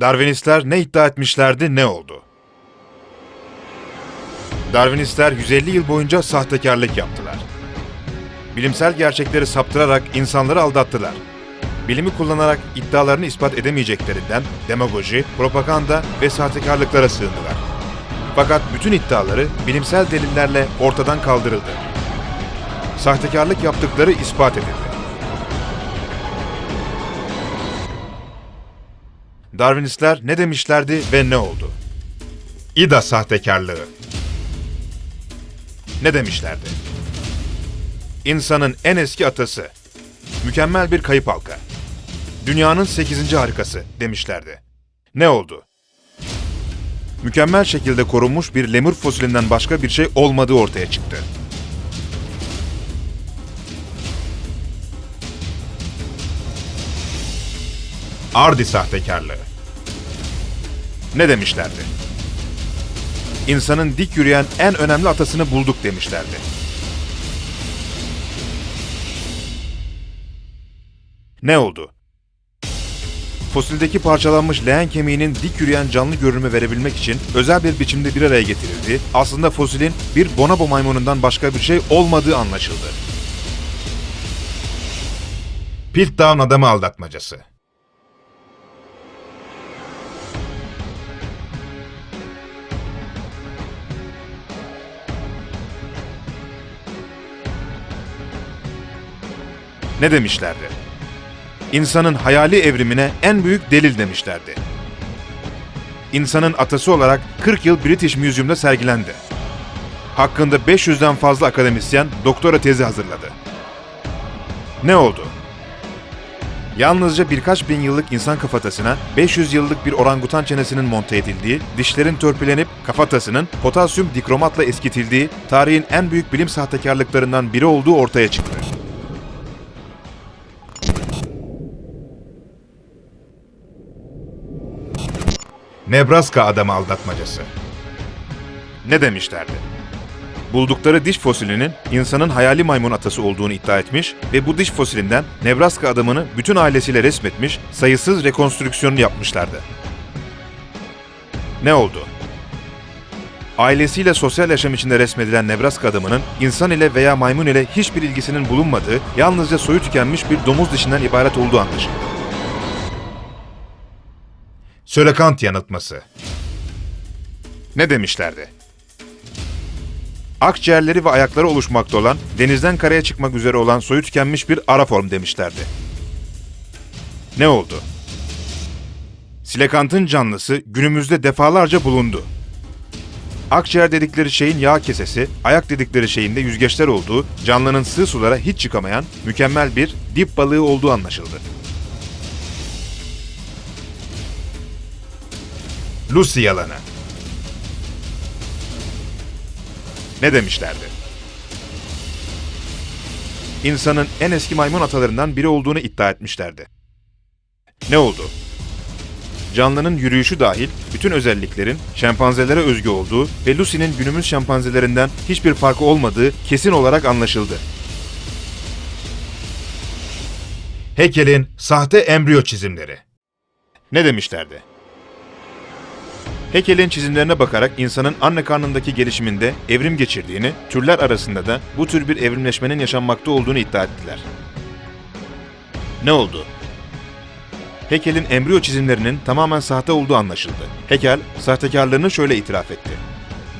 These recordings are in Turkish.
Darwinistler ne iddia etmişlerdi, ne oldu? Darwinistler 150 yıl boyunca sahtekarlık yaptılar. Bilimsel gerçekleri saptırarak insanları aldattılar. Bilimi kullanarak iddialarını ispat edemeyeceklerinden demagoji, propaganda ve sahtekarlıklara sığındılar. Fakat bütün iddiaları bilimsel delillerle ortadan kaldırıldı. Sahtekarlık yaptıkları ispat edildi. Darwinistler ne demişlerdi ve ne oldu? İda sahtekarlığı. Ne demişlerdi? İnsanın en eski atası. Mükemmel bir kayıp halka. Dünyanın 8. harikası demişlerdi. Ne oldu? Mükemmel şekilde korunmuş bir lemur fosilinden başka bir şey olmadığı ortaya çıktı. Ardi sahtekarlığı. Ne demişlerdi? İnsanın dik yürüyen en önemli atasını bulduk demişlerdi. Ne oldu? Fosildeki parçalanmış leğen kemiğinin dik yürüyen canlı görünümü verebilmek için özel bir biçimde bir araya getirildi. Aslında fosilin bir bonobo maymunundan başka bir şey olmadığı anlaşıldı. Piltdown adamı aldatmacası. Ne demişlerdi? İnsanın hayali evrimine en büyük delil demişlerdi. İnsanın atası olarak 40 yıl British Museum'da sergilendi. Hakkında 500'den fazla akademisyen doktora tezi hazırladı. Ne oldu? Yalnızca birkaç bin yıllık insan kafatasına 500 yıllık bir orangutan çenesinin monte edildiği, dişlerin törpülenip kafatasının potasyum dikromatla eskitildiği tarihin en büyük bilim sahtekarlıklarından biri olduğu ortaya çıktı. Nebraska adamı aldatmacası. Ne demişlerdi? Buldukları diş fosilinin insanın hayali maymun atası olduğunu iddia etmiş ve bu diş fosilinden Nebraska adamını bütün ailesiyle resmetmiş, sayısız rekonstrüksiyonu yapmışlardı. Ne oldu? Ailesiyle sosyal yaşam içinde resmedilen Nebraska adamının insan ile veya maymun ile hiçbir ilgisinin bulunmadığı, yalnızca soyu tükenmiş bir domuz dişinden ibaret olduğu anlaşıldı. Sölekant yanıltması. Ne demişlerdi? Akciğerleri ve ayakları oluşmakta olan, denizden karaya çıkmak üzere olan soyu tükenmiş bir ara form demişlerdi. Ne oldu? Silekant'ın canlısı günümüzde defalarca bulundu. Akciğer dedikleri şeyin yağ kesesi, ayak dedikleri şeyin de yüzgeçler olduğu, canlının sığ sulara hiç çıkamayan mükemmel bir dip balığı olduğu anlaşıldı. Lucy yalanı. Ne demişlerdi? İnsanın en eski maymun atalarından biri olduğunu iddia etmişlerdi. Ne oldu? Canlının yürüyüşü dahil bütün özelliklerin şempanzelere özgü olduğu ve Lucy'nin günümüz şempanzelerinden hiçbir farkı olmadığı kesin olarak anlaşıldı. Heckel'in sahte embriyo çizimleri. Ne demişlerdi? Heckel'in çizimlerine bakarak insanın anne karnındaki gelişiminde evrim geçirdiğini, türler arasında da bu tür bir evrimleşmenin yaşanmakta olduğunu iddia ettiler. Ne oldu? Heckel'in embriyo çizimlerinin tamamen sahte olduğu anlaşıldı. Heckel, sahtekarlığını şöyle itiraf etti.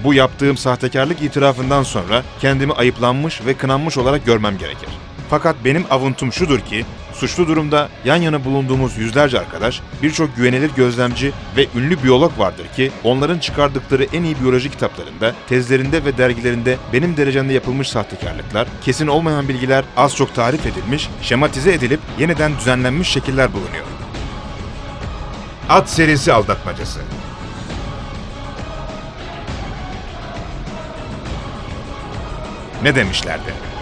Bu yaptığım sahtekarlık itirafından sonra kendimi ayıplanmış ve kınanmış olarak görmem gerekir. Fakat benim avuntum şudur ki, suçlu durumda yan yana bulunduğumuz yüzlerce arkadaş, birçok güvenilir gözlemci ve ünlü biyolog vardır ki, onların çıkardıkları en iyi biyoloji kitaplarında, tezlerinde ve dergilerinde benim derecemde yapılmış sahtekarlıklar, kesin olmayan bilgiler az çok tarif edilmiş, şematize edilip yeniden düzenlenmiş şekiller bulunuyor. At serisi aldatmacası. Ne demişlerdi?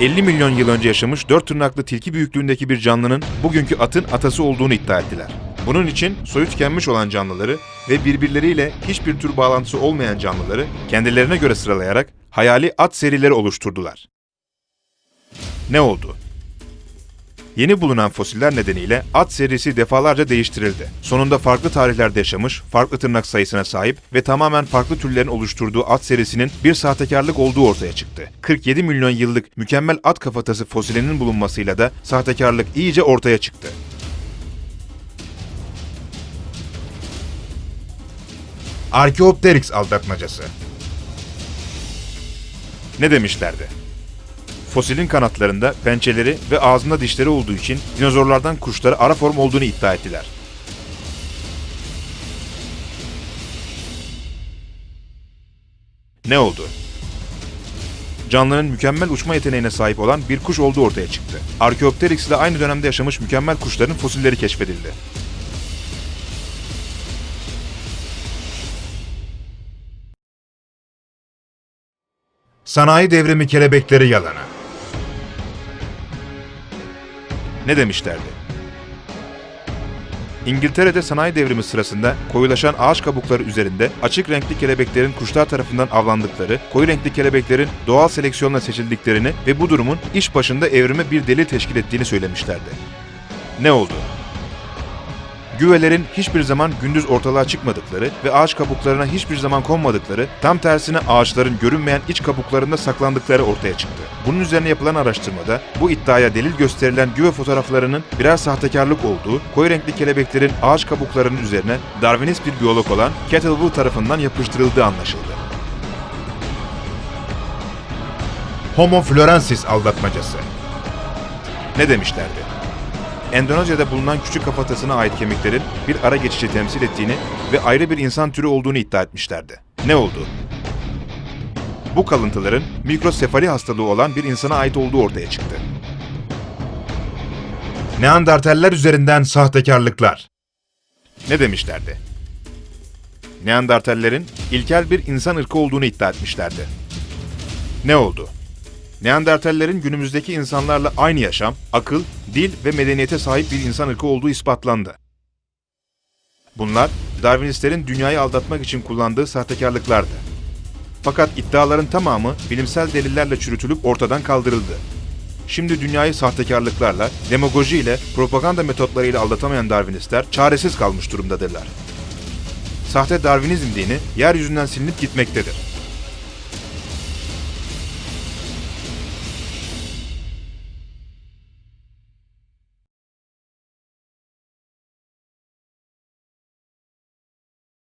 50 milyon yıl önce yaşamış dört tırnaklı tilki büyüklüğündeki bir canlının bugünkü atın atası olduğunu iddia ettiler. Bunun için soyu tükenmiş olan canlıları ve birbirleriyle hiçbir tür bağlantısı olmayan canlıları kendilerine göre sıralayarak hayali at serileri oluşturdular. Ne oldu? Yeni bulunan fosiller nedeniyle at serisi defalarca değiştirildi. Sonunda farklı tarihlerde yaşamış, farklı tırnak sayısına sahip ve tamamen farklı türlerin oluşturduğu at serisinin bir sahtekarlık olduğu ortaya çıktı. 47 milyon yıllık mükemmel at kafatası fosilinin bulunmasıyla da sahtekarlık iyice ortaya çıktı. Archaeopteryx aldatmacası Ne demişlerdi? Fosilin kanatlarında pençeleri ve ağzında dişleri olduğu için dinozorlardan kuşlara ara form olduğunu iddia ettiler. Ne oldu? Canlının mükemmel uçma yeteneğine sahip olan bir kuş olduğu ortaya çıktı. Archaeopteryx ile aynı dönemde yaşamış mükemmel kuşların fosilleri keşfedildi. Sanayi devrimi kelebekleri yalana. Ne demişlerdi? İngiltere'de sanayi devrimi sırasında koyulaşan ağaç kabukları üzerinde açık renkli kelebeklerin kuşlar tarafından avlandıkları, koyu renkli kelebeklerin doğal seleksiyonla seçildiklerini ve bu durumun iş başında evrime bir delil teşkil ettiğini söylemişlerdi. Ne oldu? Güvelerin hiçbir zaman gündüz ortalığa çıkmadıkları ve ağaç kabuklarına hiçbir zaman konmadıkları, tam tersine ağaçların görünmeyen iç kabuklarında saklandıkları ortaya çıktı. Bunun üzerine yapılan araştırmada bu iddiaya delil gösterilen güve fotoğraflarının birer sahtekarlık olduğu, koyu renkli kelebeklerin ağaç kabuklarının üzerine Darwinist bir biyolog olan Kettlewell tarafından yapıştırıldığı anlaşıldı. Homo florensis aldatmacası Ne demişlerdi? Endonezya'da bulunan küçük kafatasına ait kemiklerin bir ara geçişi temsil ettiğini ve ayrı bir insan türü olduğunu iddia etmişlerdi. Ne oldu? Bu kalıntıların mikrosefali hastalığı olan bir insana ait olduğu ortaya çıktı. Neandertaller üzerinden sahtekarlıklar. Ne demişlerdi? Neandertallerin ilkel bir insan ırkı olduğunu iddia etmişlerdi. Ne oldu? Neandertallerin günümüzdeki insanlarla aynı yaşam, akıl, dil ve medeniyete sahip bir insan ırkı olduğu ispatlandı. Bunlar, Darwinistlerin dünyayı aldatmak için kullandığı sahtekarlıklardı. Fakat iddiaların tamamı bilimsel delillerle çürütülüp ortadan kaldırıldı. Şimdi dünyayı sahtekarlıklarla, demagoji ile, propaganda metotlarıyla aldatamayan Darwinistler çaresiz kalmış durumdadırlar. Sahte Darwinizm dini yeryüzünden silinip gitmektedir.